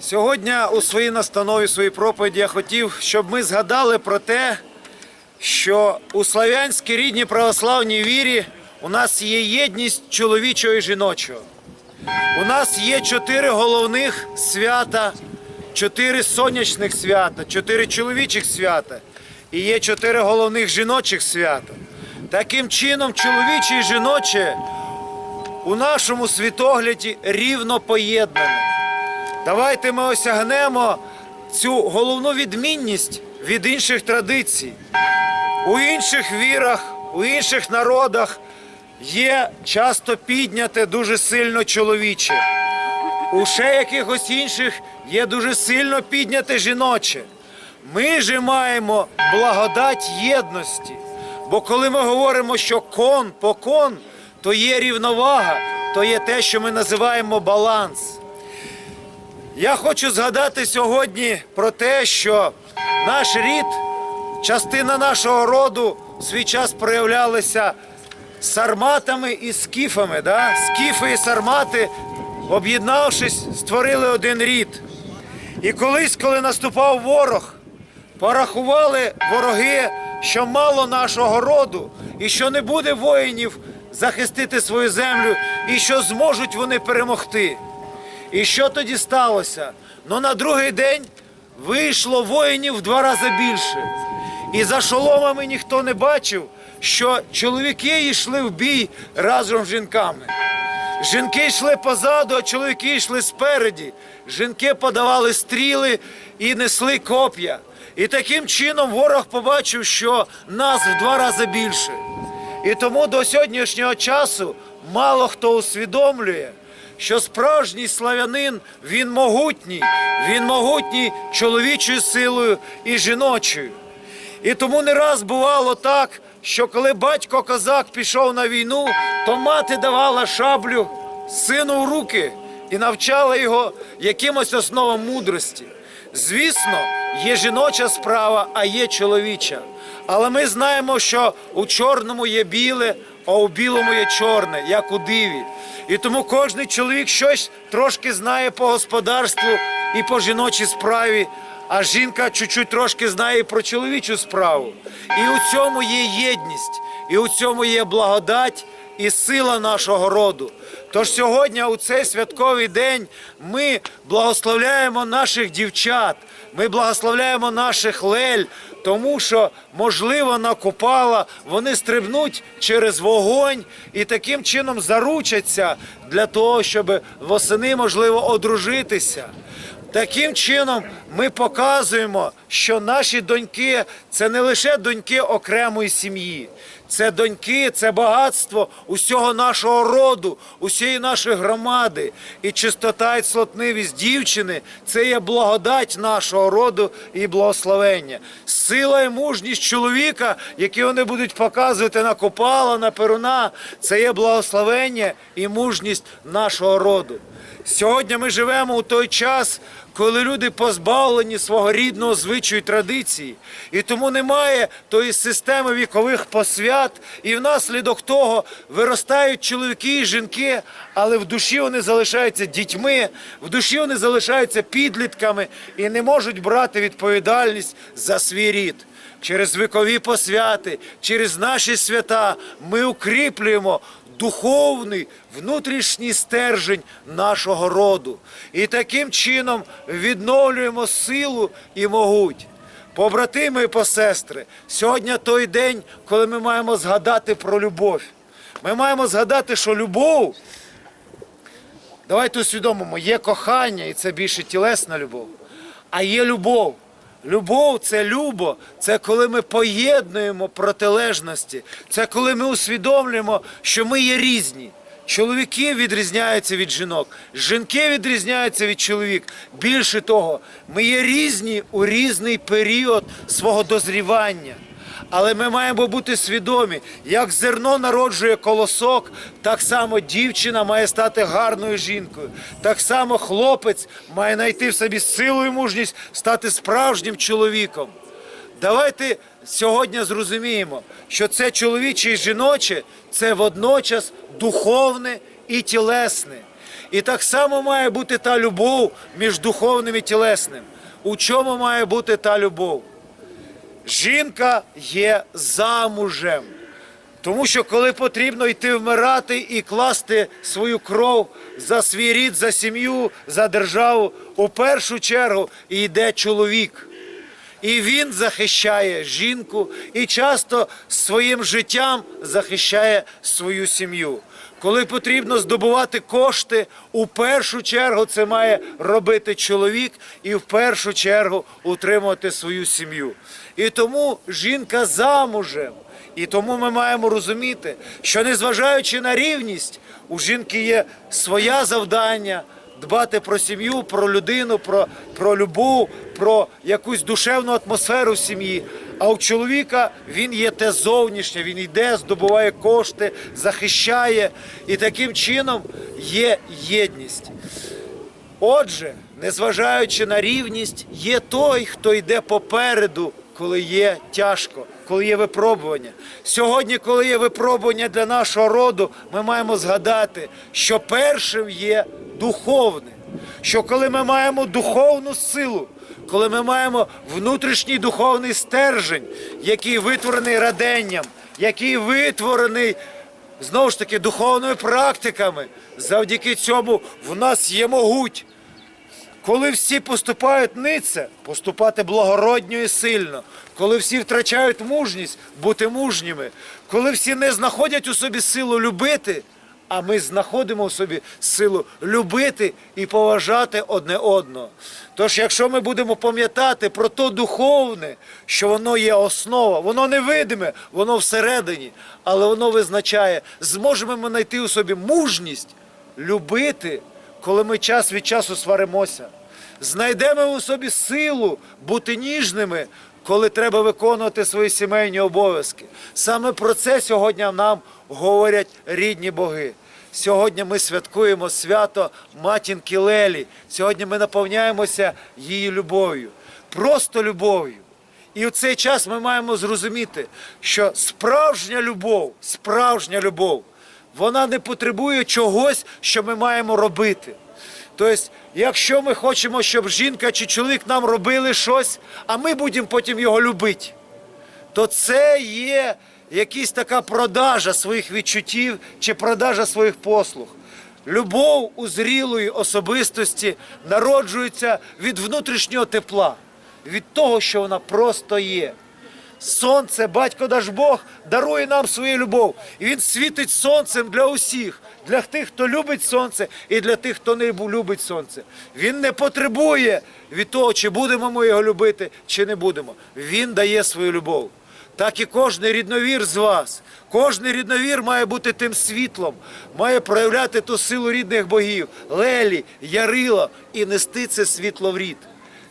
Сьогодні у своїй настанові, своїй проповіді я хотів, щоб ми згадали про те, що у славянській рідній православній вірі у нас є єдність чоловічого і жіночого. У нас є чотири головних свята, чотири сонячних свята, чотири чоловічих свята і є чотири головних жіночих свята. Таким чином, чоловіче і жіноче у нашому світогляді рівно поєднане. Давайте ми осягнемо цю головну відмінність від інших традицій. У інших вірах, у інших народах є часто підняте дуже сильно чоловіче. У ще якихось інших є дуже сильно підняте жіноче. Ми же маємо благодать єдності. Бо коли ми говоримо, що кон по кон, то є рівновага, то є те, що ми називаємо баланс. Я хочу згадати сьогодні про те, що наш рід, частина нашого роду в свій час проявлялися сарматами і скіфами. Да? Скіфи і сармати, об'єднавшись, створили один рід. І колись, коли наступав ворог, порахували вороги, що мало нашого роду, і що не буде воїнів захистити свою землю, і що зможуть вони перемогти. І що тоді сталося? Ну на другий день вийшло воїнів в два рази більше. І за шоломами ніхто не бачив, що чоловіки йшли в бій разом з жінками. Жінки йшли позаду, а чоловіки йшли спереді. Жінки подавали стріли і несли коп'я. І таким чином ворог побачив, що нас в два рази більше. І тому до сьогоднішнього часу мало хто усвідомлює, що справжній славянин він могутній, він могутній чоловічою силою і жіночою. І тому не раз бувало так, що коли батько козак пішов на війну, то мати давала шаблю сину в руки і навчала його якимось основам мудрості. Звісно, є жіноча справа, а є чоловіча. Але ми знаємо, що у чорному є біле, а у білому є чорне, як у диві. І тому кожен чоловік щось трошки знає по господарству і по жіночій справі, а жінка чуть-чуть трошки знає про чоловічу справу. І у цьому є єдність, і у цьому є благодать і сила нашого роду. Тож сьогодні, у цей святковий день, ми благословляємо наших дівчат, ми благословляємо наших лель, тому що, можливо, на Купала вони стрибнуть через вогонь і таким чином заручаться для того, щоб восени, можливо, одружитися. Таким чином ми показуємо, що наші доньки це не лише доньки окремої сім'ї, це доньки, це багатство усього нашого роду, усієї нашої громади. І чистота і цлотнивість дівчини це є благодать нашого роду і благословення. Сила і мужність чоловіка, які вони будуть показувати на копала, на перуна, це є благословення і мужність нашого роду. Сьогодні ми живемо у той час, коли люди позбавлені свого рідного звичаю і традиції, і тому немає тої системи вікових посвят, і внаслідок того виростають чоловіки і жінки, але в душі вони залишаються дітьми, в душі вони залишаються підлітками і не можуть брати відповідальність за свій рід. Через вікові посвяти, через наші свята ми укріплюємо духовний внутрішній стержень нашого роду. І таким чином відновлюємо силу і могуть. Побратими і посестри, сьогодні той день, коли ми маємо згадати про любов. Ми маємо згадати, що любов, давайте усвідомимо, є кохання, і це більше тілесна любов, а є любов. Любов це любо, це коли ми поєднуємо протилежності, це коли ми усвідомлюємо, що ми є різні. Чоловіки відрізняються від жінок, жінки відрізняються від чоловік. Більше того, ми є різні у різний період свого дозрівання. Але ми маємо бути свідомі, як зерно народжує колосок, так само дівчина має стати гарною жінкою. Так само хлопець має знайти в собі силу і мужність стати справжнім чоловіком. Давайте сьогодні зрозуміємо, що це чоловіче і жіноче це водночас духовне і тілесне. І так само має бути та любов між духовним і тілесним. У чому має бути та любов? Жінка є замужем. Тому що коли потрібно йти вмирати і класти свою кров за свій рід, за сім'ю, за державу, у першу чергу йде чоловік. І він захищає жінку і часто своїм життям захищає свою сім'ю. Коли потрібно здобувати кошти, у першу чергу це має робити чоловік і в першу чергу утримувати свою сім'ю. І тому жінка замужем. І тому ми маємо розуміти, що незважаючи на рівність, у жінки є своє завдання дбати про сім'ю, про людину, про, про любов, про якусь душевну атмосферу в сім'ї. А у чоловіка він є те зовнішнє, він йде, здобуває кошти, захищає, і таким чином є єдність. Отже, незважаючи на рівність, є той, хто йде попереду, коли є тяжко, коли є випробування. Сьогодні, коли є випробування для нашого роду, ми маємо згадати, що першим є духовне. Що коли ми маємо духовну силу, коли ми маємо внутрішній духовний стержень, який витворений раденням, який витворений знову ж таки духовними практиками, завдяки цьому в нас є могуть. Коли всі поступають нице, поступати благородньо і сильно. Коли всі втрачають мужність, бути мужніми. Коли всі не знаходять у собі силу любити, а ми знаходимо у собі силу любити і поважати одне одного. Тож, якщо ми будемо пам'ятати про то духовне, що воно є основа, воно невидиме, воно всередині, але воно визначає, зможемо ми знайти у собі мужність любити коли ми час від часу сваримося. Знайдемо у собі силу бути ніжними, коли треба виконувати свої сімейні обов'язки. Саме про це сьогодні нам говорять рідні боги. Сьогодні ми святкуємо свято матінки Лелі. Сьогодні ми наповняємося її любов'ю, просто любов'ю. І в цей час ми маємо зрозуміти, що справжня любов, справжня любов, вона не потребує чогось, що ми маємо робити. Тобто, якщо ми хочемо, щоб жінка чи чоловік нам робили щось, а ми будемо потім його любити, то це є якась така продажа своїх відчуттів чи продажа своїх послуг. Любов у зрілої особистості народжується від внутрішнього тепла, від того, що вона просто є. Сонце, батько наш Бог, дарує нам свою любов. І він світить сонцем для усіх, для тих, хто любить сонце, і для тих, хто не любить сонце. Він не потребує від того, чи будемо ми його любити, чи не будемо. Він дає свою любов. Так і кожний рідновір з вас. Кожний рідновір має бути тим світлом, має проявляти ту силу рідних богів, лелі, ярила і нести це світло в рід.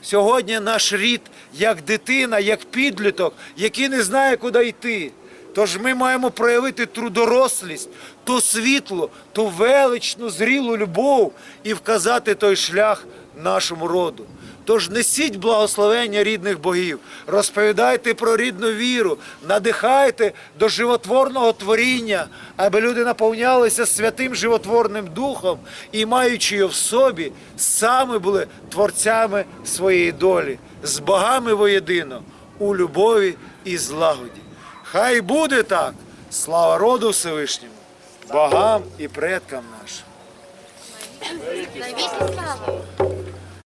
Сьогодні наш рід як дитина, як підліток, який не знає, куди йти. Тож ми маємо проявити ту дорослість, ту світлу, ту величну, зрілу любов і вказати той шлях нашому роду. Тож несіть благословення рідних богів, розповідайте про рідну віру, надихайте до животворного творіння, аби люди наповнялися святим животворним духом і, маючи його в собі, саме були творцями своєї долі, з богами воєдино, у любові і злагоді. Хай буде так! Слава роду Всевишньому, богам і предкам нашим. Навіки слава!